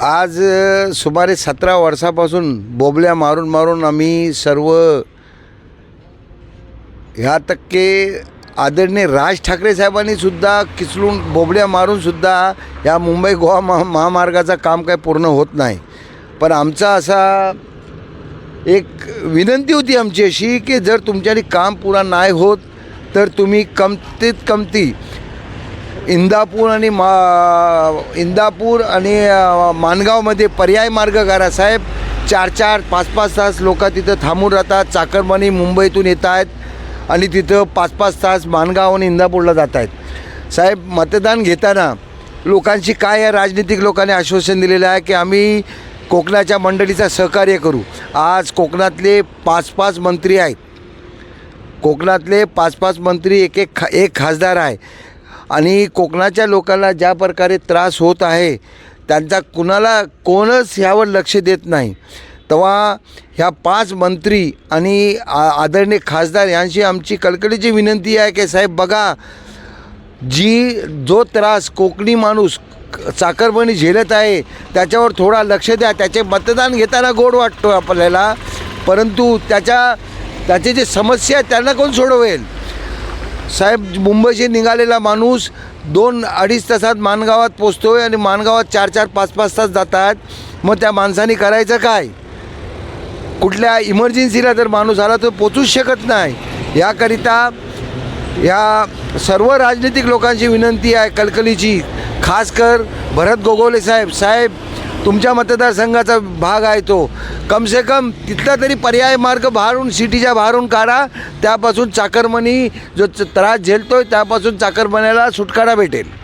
आज सुमारे सतरा वर्षापासून बोबल्या मारून मारून आम्ही सर्व ह्या टक्के आदरणीय राज ठाकरे साहेबांनी सुद्धा किचलून बोबड्या मारूनसुद्धा या मुंबई गोवा महा महामार्गाचं काम काय पूर्ण होत नाही. पण आमचा असा एक विनंती होती आमची अशी की जर तुमच्याने काम पुरा नाही होत तर तुम्ही कमतीत कमती इंदापूर आणि मा इंदापूर आणि माणगावमध्ये पर्याय मार्ग करा साहेब चार चार पाच पाच तास लोक तिथं थांबून राहतात. चाकरमानी मुंबईतून येत आहेत आणि तिथं पाच पाच तास माणगाव आणि इंदापूरला जात आहेत. साहेब मतदान घेताना लोकांशी काय या राजनीतिक लोकांनी आश्वासन दिलेलं आहे की आम्ही कोकणाच्या मंडळीचा सहकार्य करू. आज कोकणातले पाच पाच मंत्री आहेत. कोकणातले पाच पाच मंत्री एक एक खा एक खासदार आहे. आणि कोकणाच्या लोकांना ज्या प्रकारे त्रास होत आहे त्यांचा कुणाला कोणच ह्यावर लक्ष देत नाही. तेव्हा ह्या पाच मंत्री आणि आ आदरणीय खासदार यांची आमची कळकळीची विनंती आहे की साहेब बघा जी जो त्रास कोकणी माणूस साखरपणी झेलत आहे त्याच्यावर थोडा लक्ष द्या त्याचे मतदान घेताना गोड वाटतो आपल्याला परंतु त्याच्या त्याचे जे समस्या आहेत त्यांना कोण सोडवेल? साहेब मुंबईशी निघालेला माणूस दोन अडीच तासात माणगावात पोचतो आहे आणि माणगावात चार चार पाच पाच तास जातात. मग त्या माणसाने करायचं काय? कुठल्या इमर्जन्सीला जर माणूस आला तर पोचूच शकत नाही. याकरिता या सर्व राजनीतिक लोकांची विनंती आहे कलकलीची. खास कर भरत गोगोले साहेब. साहेब तुमच्या मतदारसंघाचा भाग आहे तो. कम से कम तिथला तरी पर्याय मार्ग बाहेरून सिटीच्या बाहेरून काढा. त्यापासून चाकरमनी जो त्रास झेलतोय त्यापासून चाकरमन्याला सुटकारा भेटेल.